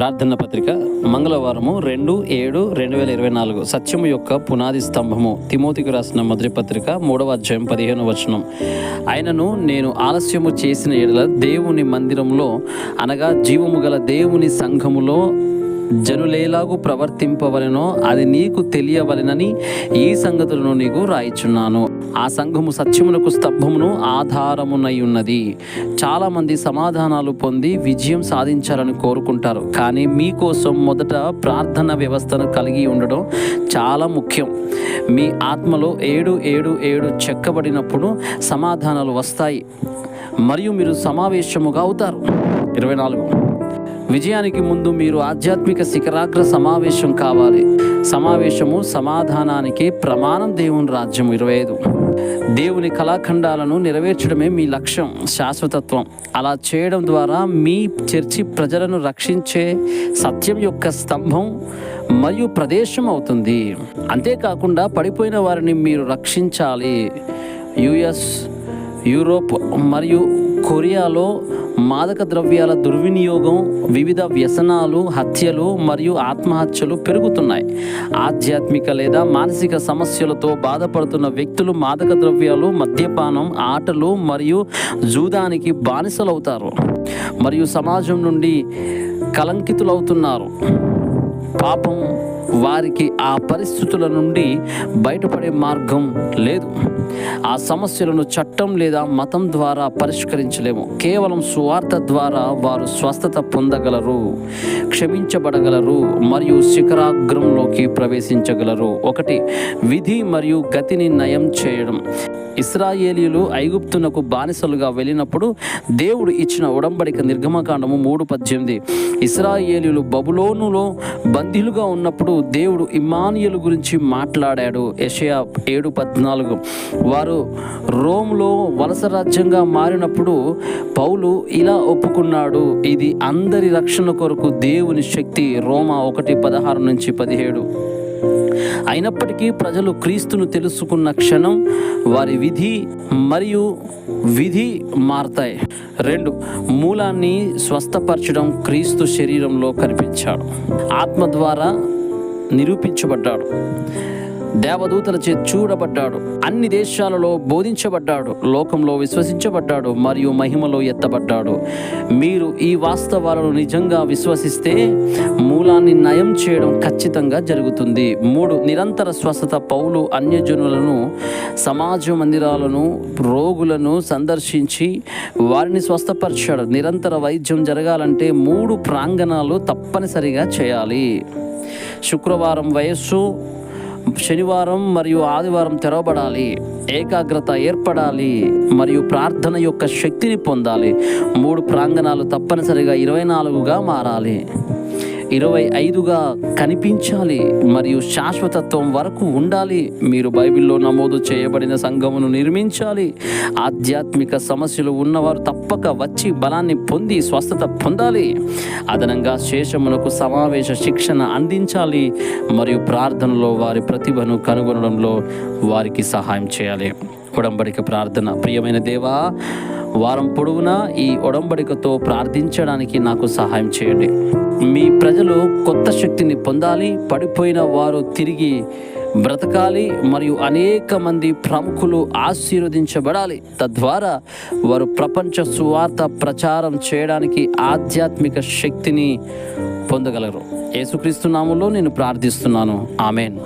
ప్రార్థన పత్రిక మంగళవారము రెండు ఏడు రెండు వేల ఇరవై నాలుగు సత్యము యొక్క పునాది స్తంభము. తిమోతికి రాసిన మొదటి పత్రిక మూడవ అధ్యాయం పదిహేను వచనం. ఆయనను నేను ఆలస్యము చేసిన ఎడల దేవుని మందిరంలో అనగా జీవము గల దేవుని సంఘములో జనులేలాగు ప్రవర్తింపవలెనో అది నీకు తెలియవలెనని ఈ సంగతులను నీకు రాయిచున్నాను. ఆ సంఘము సత్యమునకు స్తంభమును ఆధారమునై ఉన్నది. చాలామంది సమాధానాలు పొంది విజయం సాధించాలని కోరుకుంటారు. కానీ మీకోసం మొదట ప్రార్థన వ్యవస్థను కలిగి ఉండడం చాలా ముఖ్యం. మీ ఆత్మలో ఏడు ఏడు ఏడు చెక్కబడినప్పుడు సమాధానాలు వస్తాయి. మరియు మీరు సమావేశముగా అవుతారు. ఇరవై నాలుగు. విజయానికి ముందు మీరు ఆధ్యాత్మిక శిఖరాగ్ర సమావేశం కావాలి. సమావేశము సమాధానానికి ప్రమాణం దేవుని రాజ్యం ఇరవై ఐదు. దేవుని కళాఖండాలను నెరవేర్చడమే మీ లక్ష్యం శాశ్వతత్వం. అలా చేయడం ద్వారా మీ చర్చి ప్రజలను రక్షించే సత్యం యొక్క స్తంభం మరియు ప్రదేశం అవుతుంది. అంతేకాకుండా పడిపోయిన వారిని మీరు రక్షించాలి. యుఎస్ యూరోప్ మరియు కొరియాలో మాదక ద్రవ్యాల దుర్వినియోగం వివిధ వ్యసనాలు హత్యలు మరియు ఆత్మహత్యలు పెరుగుతున్నాయి. ఆధ్యాత్మిక లేదా మానసిక సమస్యలతో బాధపడుతున్న వ్యక్తులు మాదక ద్రవ్యాలు మద్యపానం ఆటలు మరియు జూదానికి బానిసలవుతారు. మరియు సమాజం నుండి కలంకితులవుతున్నారు. పాపం వారికి ఆ పరిస్థితుల నుండి బయటపడే మార్గం లేదు. ఆ సమస్యలను చట్టం లేదా మతం ద్వారా పరిష్కరించలేము. కేవలం సువార్త ద్వారా వారు స్వస్థత పొందగలరు క్షమించబడగలరు మరియు శిఖరాగ్రంలోకి ప్రవేశించగలరు. ఒకటి విధి మరియు గతిని నయం చేయడం. ఇస్రాయేలీలు ఐగుప్తునకు బానిసలుగా వెళ్ళినప్పుడు దేవుడు ఇచ్చిన ఉడంబడిక నిర్గమకాండము మూడు పద్దెనిమిది. ఇస్రాయేలీలు బబులోనులో బందీలుగా ఉన్నప్పుడు దేవుడు ఇమానియలు గురించి మాట్లాడాడు. యషయా ఏడు పద్నాలుగు. వారు రోమ్లో వలస రాజ్యంగా మారినప్పుడు పౌలు ఇలా ఒప్పుకున్నాడు. ఇది అందరి రక్షణ కొరకు దేవుని శక్తి. రోమా ఒకటి పదహారు నుంచి పదిహేడు. అయినప్పటికీ ప్రజలు క్రీస్తును తెలుసుకున్న క్షణం వారి విధి మరియు విధి మారతాయి. రెండు మూలాన్ని స్వస్థపరచడం క్రీస్తు శరీరంలో కనిపించాడు. ఆత్మ ద్వారా నిరూపించబడ్డాడు. దేవదూతలచే చూడబడ్డాడు. అన్ని దేశాలలో బోధించబడ్డాడు. లోకంలో విశ్వసించబడ్డాడు మరియు మహిమలో ఎత్తబడ్డాడు. మీరు ఈ వాస్తవాలను నిజంగా విశ్వసిస్తే మూలాన్ని నయం చేయడం ఖచ్చితంగా జరుగుతుంది. మూడు నిరంతర స్వస్థత పౌలు అన్యజనులను సమాజ మందిరాలను రోగులను సందర్శించి వారిని స్వస్థపరిచాడు. నిరంతర వైద్యం జరగాలంటే మూడు ప్రాంగణాలు తప్పనిసరిగా చేయాలి. శుక్రవారం వయస్సు శనివారం మరియు ఆదివారం తెరవబడాలి. ఏకాగ్రత ఏర్పడాలి. మరియు ప్రార్థన యొక్క శక్తిని పొందాలి. మూడు ప్రాంగణాలు తప్పనిసరిగా ఇరవై నాలుగుగా మారాలి. ఇరవై ఐదుగా కనిపించాలి మరియు శాశ్వతత్వం వరకు ఉండాలి. మీరు బైబిల్లో నమోదు చేయబడిన సంఘమును నిర్మించాలి. ఆధ్యాత్మిక సమస్యలు ఉన్నవారు తప్పక వచ్చి బలాన్ని పొంది స్వస్థత పొందాలి. అదనంగా శేషమునకు సమావేశ శిక్షణ అందించాలి. మరియు ప్రార్థనలో వారి ప్రతిభను కనుగొనడంలో వారికి సహాయం చేయాలి. ఉడంబడిక ప్రార్థన. ప్రియమైన దేవా వారం పొడవునా ఈ ఒడంబడికతో ప్రార్థించడానికి నాకు సహాయం చేయండి. మీ ప్రజలు కొత్త శక్తిని పొందాలి పడిపోయిన వారు తిరిగి బ్రతకాలి మరియు అనేక మంది ప్రముఖులు ఆశీర్వదించబడాలి. తద్వారా వారు ప్రపంచ సువార్త ప్రచారం చేయడానికి ఆధ్యాత్మిక శక్తిని పొందగలరు. యేసుక్రీస్తు నామంలో నేను ప్రార్థిస్తున్నాను. ఆమెన్.